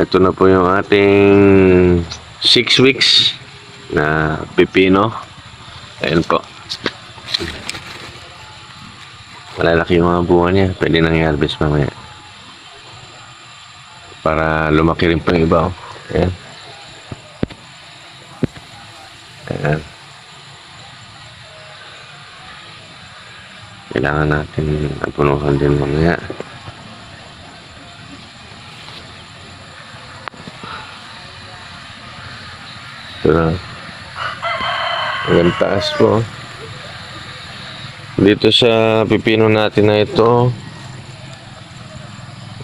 Ito na po yung ating 6 weeks na pipino. Ayan po. Malalaki yung mga bunga niya. Pwede nang i-harvest mamaya. Para lumaki rin po yung iba. Oh. Ayan. Ayan. Kailangan natin punukan din mamaya. Ito na. Hanggang taas po. Dito sa pipino natin na ito,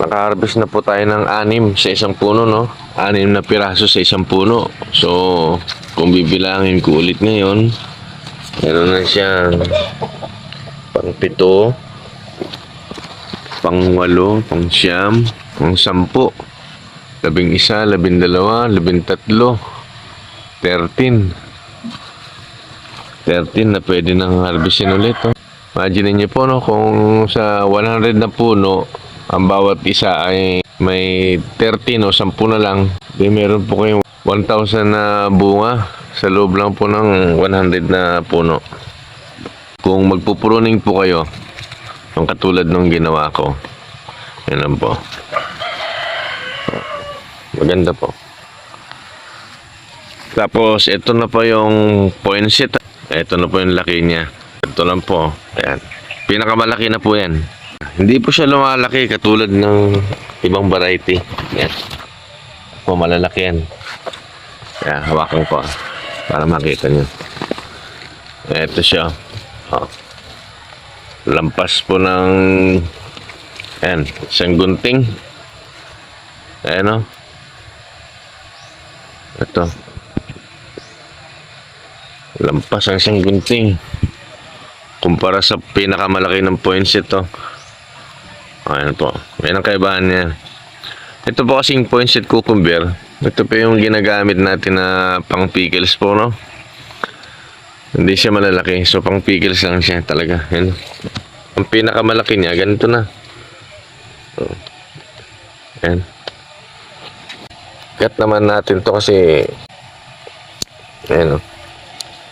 naka-harvest na po tayo ng anim sa isang puno, no? Anim na piraso sa isang puno. So, kung bibilangin ko ulit ngayon, meron na siyang pang pito, pang walo, pang siyam, pang sampu, labing isa, labing dalawa, labing tatlo, 13. 13 na pwede nang harvestin ulit. Oh. Imagine niyo po no, kung sa 100 na puno, ang bawat isa ay may 13 o 10 na lang, di meron po kayong 1,000 na bunga sa loob lang po ng 100 na puno. Kung magpupruning po kayo, yung katulad nung ginawa ko, yan lang po. Maganda po. Tapos, ito na po yung poinset. Ito na po yung laki niya. Ito lang po. Ayan. Pinakamalaki na po yan. Hindi po siya lumalaki katulad ng ibang variety. Yan. Po, malalaki yan. Kaya, hawakan ko ah, para makita niyo. Ito siya. Oh. Lampas po ng Ayan, isang gunting. Ayan o. Ito. Lampas ang isang gunting. Kumpara sa pinakamalaki ng poinset to. Ayan po. Ayan ang kaibahan niya. Ito po kasing poinset cucumber. Ito po yung ginagamit natin na pang pickles po, no? Hindi siya malalaki. So, pang pickles lang siya talaga. Yan. Ang pinakamalaki niya, ganito na. Yan. Cut naman natin to kasi ayan o.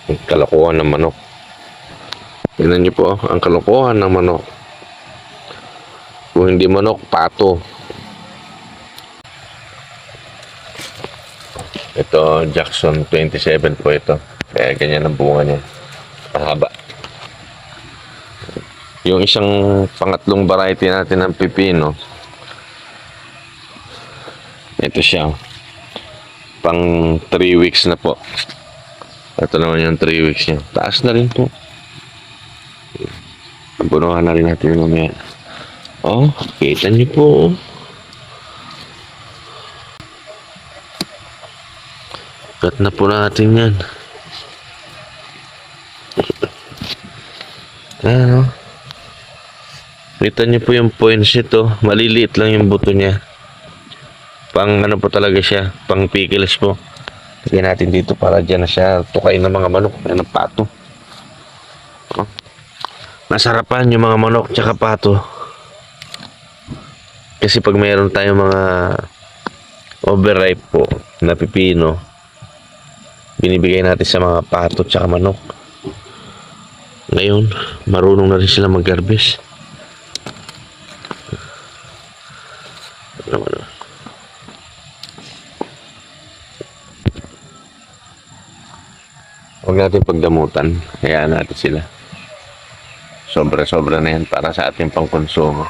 Ang kalokohan ng manok. Tingnan niyo po, ang kalokohan ng manok. Kung hindi manok, pato. Ito, Jackson 27 po ito. Kaya ganyan ang bunga niya. Mahaba. Yung isang pangatlong variety natin ng pipino, ito siya. Pang 3 weeks na po. Ito naman yung 3 weeks niya. Taas na rin po. Punuhan na rin natin yung mamaya. Oh, kita niyo po. Cut na po natin yan. Ayan oh. Kita niyo po yung points nito. Maliliit lang yung buto niya. Pang ano po talaga siya. Pang pickles po. Lagyan natin dito para dyan na siya tukay ng mga manok. Yan ang pato. Oh. Masarapan yung mga manok tsaka pato. Kasi pag mayroon tayong mga overripe po na pipino, binibigay natin sa mga pato tsaka manok. Ngayon, marunong na rin sila mag-harvest. Huwag natin pagdamutan. Hayaan natin sila. Sobra-sobra na yan para sa ating pangkonsumo.